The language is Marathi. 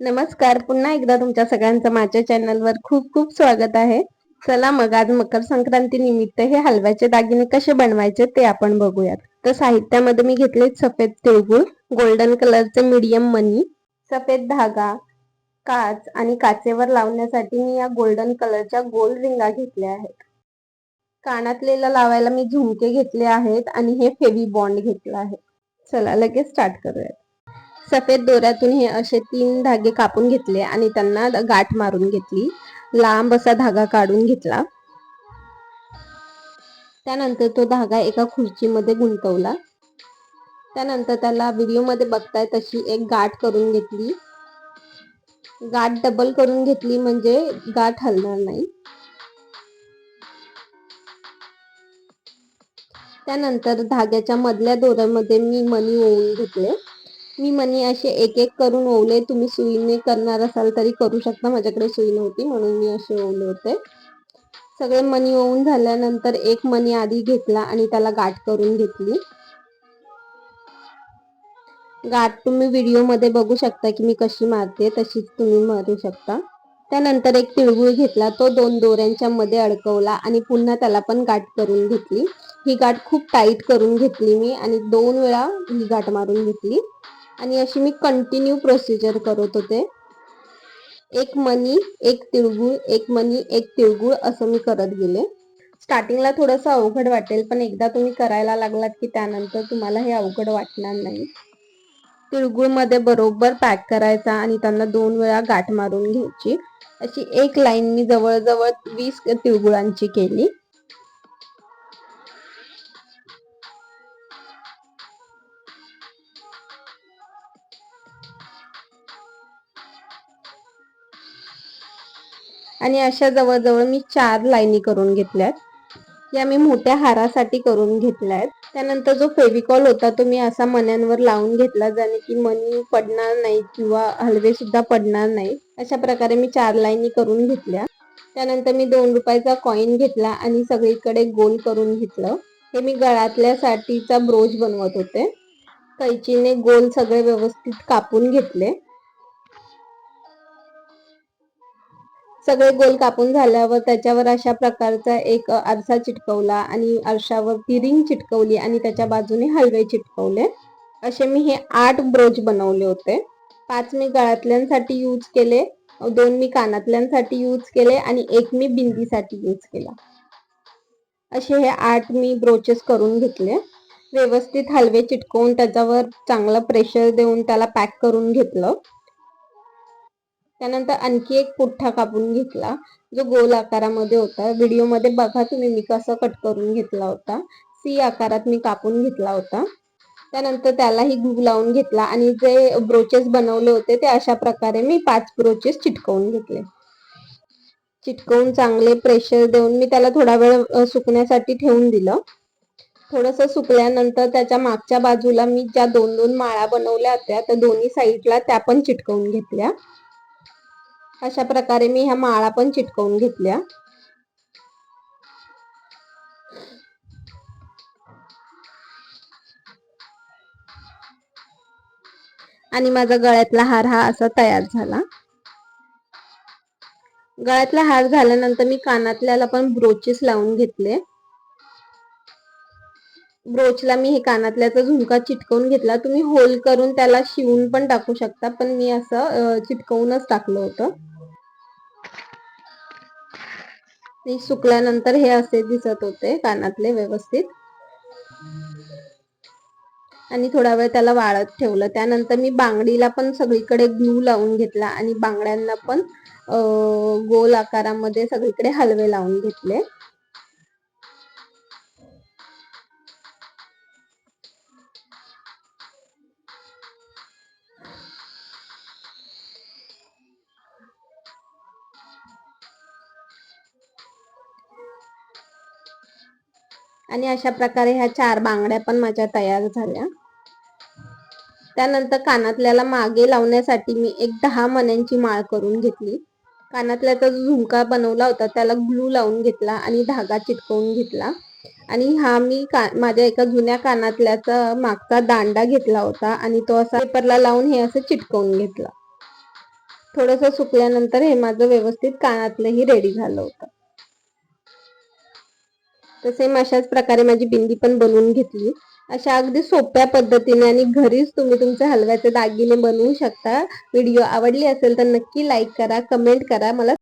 नमस्कार. पुन्हा एकदा तुमच्या सगळ्यांचं माझ्या चॅनलवर खूप खूप स्वागत आहे. चला मग आज मकर संक्रांती निमित्त हे हलव्याचे दागिने कसे बनवायचे ते आपण बघूयात. तर साहित्यामध्ये मी घेतले सफेद तिळगुळ गोल्डन कलरचे मीडियम मनी सफेद धागा काच आणि काचेवर लावण्यासाठी मी या गोल्डन कलरच्या गोल रिंगा घेतल्या आहेत. कानातलेला लावायला मी झुमके घेतले आहेत आणि हे फेवी बॉन्ड घेतलं आहे. चला लगेच स्टार्ट करूयात. सफेद दोऱ्यातून हे असे तीन धागे कापून घेतले आणि त्यांना गाठ मारून घेतली. लांब असा धागा काढून घेतला. त्यानंतर तो धागा एका खुर्चीमध्ये गुंतवला. त्यानंतर त्याला व्हिडिओमध्ये बघताय तशी एक गाठ करून घेतली. गाठ डबल करून घेतली म्हणजे गाठ हलणार नाही. त्यानंतर धाग्याच्या मधल्या दोऱ्यामध्ये मी मनी ओवून घेतले. मी मनी असे एक एक करून ओवले तुम्ही सुईने करणार असाल तरी करू शकता. माझ्याकडे सुई नव्हती म्हणून मी असे ओवले होते. सगळे मनी ओवून झाल्यानंतर एक मनी आधी घेतला आणि त्याला गाठ करून घेतली. गाठ तुम्ही व्हिडिओमध्ये बघू शकता की मी कशी मारते तशीच तुम्ही मारू शकता. त्यानंतर एक तिळगुळ घेतला तो दोन दोऱ्यांच्या मध्ये अडकवला आणि पुन्हा त्याला पण गाठ करून घेतली. ही गाठ खूप टाईट करून घेतली मी आणि दोन वेळा ही गाठ मारून घेतली. आणि अशी मी कंटिन्यू प्रोसिजर करत होते. एक मनी एक तिळगुळ एक मनी एक तिळगुळ असं मी करत गेले. स्टार्टिंगला थोडंसं अवघड वाटेल पण एकदा तुम्ही करायला लागलात की त्यानंतर तुम्हाला हे अवघड वाटणार नाही. तिळगुळमध्ये बरोबर पॅक करायचा आणि त्यांना दोन वेळा गाठ मारून घ्यायची. अशी एक लाईन मी जवळजवळ वीस तिळगुळांची केली. आणि अशा जवळजवळ मी चार लाईनी करून घेतल्यात. या मी मोठ्या हारासाठी करून घेतल्या आहेत त्यानंतर जो फेविकॉल होता तो मी असा मण्यांवर लावून घेतला ज्याने की मनी पडणार नाही किंवा हलवे सुद्धा पडणार नाही. अशा प्रकारे मी चार लाईनी करून घेतल्या. त्यानंतर मी दोन रुपयाचा कॉईन घेतला आणि सगळीकडे गोल करून घेतलं. हे मी गळातल्यासाठीचा ब्रोच बनवत होते. कैचीने गोल सगळे व्यवस्थित कापून घेतले. सगळे गोल कापून झाल्यावर त्याच्यावर अशा प्रकारचा एक आरसा चिटकवला आणि आरशावरती रिंग चिटकवली आणि त्याच्या बाजूने हलवे चिटकवले. असे मी हे आठ ब्रोच बनवले होते. पाच मी गळ्यातल्यांसाठी यूज केले दोन मी कानातल्यांसाठी यूज केले आणि एक मी बिंदीसाठी यूज केला. असे हे आठ मी ब्रोचेस करून घेतले. व्यवस्थित हलवे चिटकवून त्याच्यावर चांगलं प्रेशर देऊन त्याला पॅक करून घेतलं. त्यानंतर आणखी एक पुठ्ठा कापून घेतला जो गोल आकारामध्ये होता. व्हिडिओमध्ये बघा तुम्ही मी कसा कट करून घेतला होता. सी आकारात मी कापून घेतला होता. त्यानंतर त्यालाही घूग लावून घेतला आणि जे ब्रोचेस बनवले होते ते अशा प्रकारे मी पाच ब्रोचेस चिटकवून घेतले. चिटकवून चांगले प्रेशर देऊन मी त्याला थोडा वेळ सुकण्यासाठी ठेवून दिलं. थोडस सुकल्यानंतर त्याच्या मागच्या बाजूला मी ज्या दोन दोन माळा बनवल्या होत्या त्या दोन्ही साईडला त्या पण चिटकवून घेतल्या. अशा प्रकारे मी ह्या माळा पण चिटकवून घेतल्या. आणि माझा गळ्यातला हार हा असा तयार झाला. गळ्यातला हार झाल्यानंतर मी कानातल्याला पण ब्रोचेस लावून घेतले. ब्रोचला मी हे कानातल्याचा झुमका चिटकवून घेतला. तुम्ही होल करून त्याला शिवून पण टाकू शकता पण मी असं चिटकवूनच टाकलं होतं. सुकल्यानंतर हे असे दिसत होते कानातले व्यवस्थित. आणि थोडा वेळ त्याला वाळत ठेवलं. त्यानंतर मी बांगडीला पण सगळीकडे ग्लू लावून घेतला आणि बांगड्यांना पण गोल आकारामध्ये सगळीकडे हलवे लावून घेतले. आणि अशा प्रकारे ह्या चार बांगड्या पण माझ्या तयार झाल्या. त्यानंतर कानातल्याला मागे लावण्यासाठी मी एक दहा मण्यांची माळ करून घेतली. कानातल्याचा जो झुमका बनवला होता त्याला ग्लू लावून घेतला आणि धागा चिटकवून घेतला. आणि हा मी का माझ्या एका जुन्या कानातल्याचा मागचा दांडा घेतला होता आणि तो असा पेपरला लावून हे असं चिटकवून घेतला. थोडंसं सुकल्यानंतर हे माझं व्यवस्थित कानातलंही रेडी झालं होतं. तर सेम अशाच प्रकारे माझी बिंदी पण बनवून घेतली. अशा अगदी सोप्या पद्धतीने आणि घरीच तुम्ही तुमचे हलव्याचे दागिने बनवू शकता. व्हिडिओ आवडली असेल तर नक्की लाईक करा कमेंट करा. मला